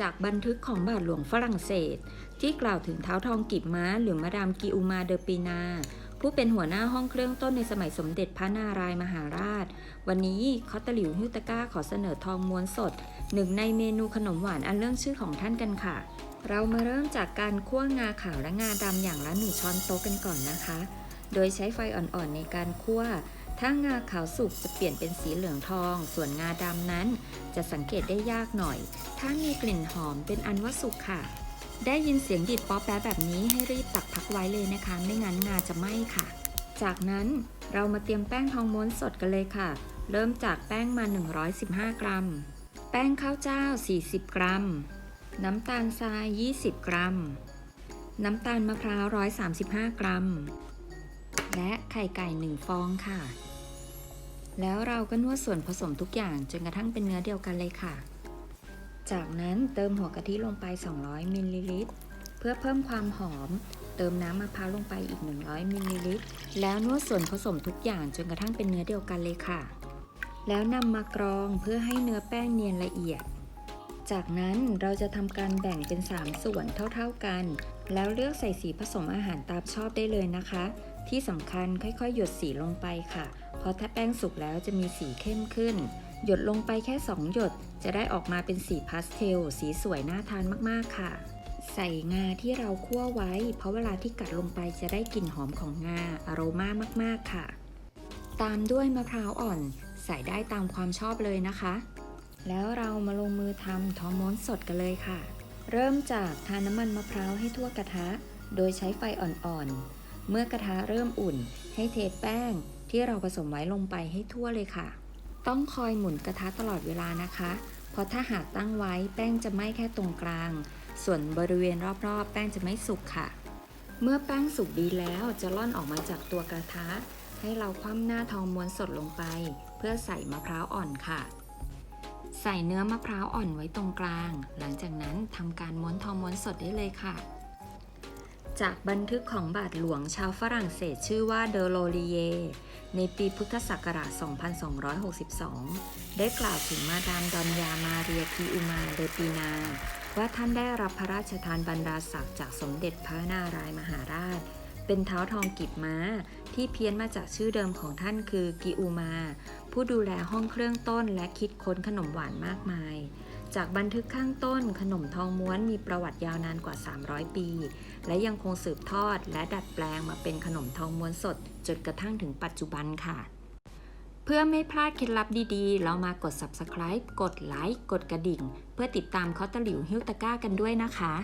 จากบันทึกของบาทหลวงฝรั่งเศส ที่กล่าวถึงเท้าทองกีบม้า หรือมาดามกิอูมาเดอปีนา ผู้เป็นหัวหน้าห้องเครื่องต้นในสมัยสมเด็จพระนารายมหาราช วันนี้คอตตะหลิวฮิวตก้าขอเสนอทองม้วนสด หนึ่งในเมนูขนมหวานอันเรื่องชื่อของท่านกันค่ะ เรามาเริ่มจากการคั่วงาขาวและงาดำอย่างละหนึ่งช้อนโต๊ะกันก่อนนะคะ โดยใช้ไฟอ่อนๆในการคั่ว ถ้างาขาวสุกจะเปลี่ยนเป็นสีเหลืองทอง ส่วนงาดำนั้นจะสังเกตได้ยากหน่อย ถ้ามีกลิ่นหอมเป็นอันว่าสุกค่ะ ได้ยินเสียงดิดป๊อปแป๊ะแบบนี้ให้รีบตักพักไว้เลยนะคะ ไม่งั้นงาจะไหม้ค่ะ จากนั้นเรามาเตรียมแป้งทองม้วนสดกันเลยค่ะ เริ่มจากแป้งมา 115 กรัม แป้งข้าวเจ้า 40 กรัม น้ำตาลทราย 20 กรัม น้ำตาลมะพร้าว 135 กรัม และไข่ไก่ 1 ฟองค่ะ แล้วเราก็นวดส่วนผสมทุกอย่างจนกระทั่งเป็นเนื้อเดียวกันเลยค่ะ จากนั้นเติมหัวกะทิลงไป 200มิลลิลิตรเพื่อเพิ่มความหอม เติมน้ำมะพร้าวลงไปอีก 100มิลลิลิตรแล้วนวดส่วนผสมทุกอย่างจนกระทั่งเป็นเนื้อเดียวกันเลยค่ะ แล้วนำมากรองเพื่อให้เนื้อแป้งเนียนละเอียด จากนั้นเราจะทำการแบ่งเป็น 3 ส่วนเท่าๆกัน แล้วเลือกใส่สีผสมอาหารตามชอบได้เลยนะคะ ที่สำคัญค่อยๆ หยดสีลงไปค่ะ เพราะถ้าแป้งสุกแล้วจะมีสีเข้มขึ้น หยดลงไปแค่ 2 หยด จะได้ออกมาเป็นสีพาสเทล สีสวยน่าทานมากๆค่ะ ใส่งาที่เราคั่วไว้ เพราะเวลาที่กัดลงไปจะได้กลิ่นหอมของงาอโรมามากๆค่ะ ตามด้วยมะพร้าวอ่อน ใส่ได้ตามความชอบเลยนะคะ แล้วเรามาลงมือทำทอม้วนสดกันเลยค่ะ เริ่มจากทาน้ำมันมะพร้าวให้ทั่วกระทะ โดยใช้ไฟอ่อนๆเมื่อกระทะเริ่มอุ่น ให้เทแป้ง ที่เราผสมไว้ลงไปให้ทั่วเลยค่ะ ต้องคอยหมุนกระทะตลอดเวลานะคะ เพราะถ้าหากตั้งไว้แป้งจะไหม้แค่ตรงกลาง ส่วนบริเวณรอบๆ แป้งจะไม่สุกค่ะ เมื่อแป้งสุกดีแล้วจะล่อนออกมาจากตัวกระทะ ให้เราคว่ำหน้าทองม้วนสดลงไป เพื่อใส่มะพร้าวอ่อนค่ะใส่เนื้อมะพร้าวอ่อนไว้ตรงกลาง หลังจากนั้นทำการม้วนทองม้วนสดได้เลยค่ะ จากบันทึกของบาทหลวงชาวฝรั่งเศสชื่อว่าเดอโลลีเย ในปีพุทธศักราช 2262 ได้กล่าวถึงมาดามดอนยามาเรียคิอุมาเดปีนา ว่าท่านได้รับพระราชทานบรรดาศักดิ์จากสมเด็จพระนารายมหาราช เป็นเท้าทองกิบม้า ที่เพี้ยนมาจากชื่อเดิมของท่านคือกิอูมา ผู้ดูแลห้องเครื่องต้นและคิดค้นขนมหวานมากมาย จากบันทึกข้างต้นขนมทองม้วนมีประวัติยาวนานกว่า 300 ปี และยังคงสืบทอดและดัดแปลงมาเป็นขนมทองม้วนสดจนกระทั่งถึงปัจจุบันค่ะ เพื่อไม่พลาดเคล็ดลับดีๆ เรามากด subscribe กดไลค์กดกระดิ่ง เพื่อติดตามคอตหลิวฮิวตะก้ากันด้วยนะคะ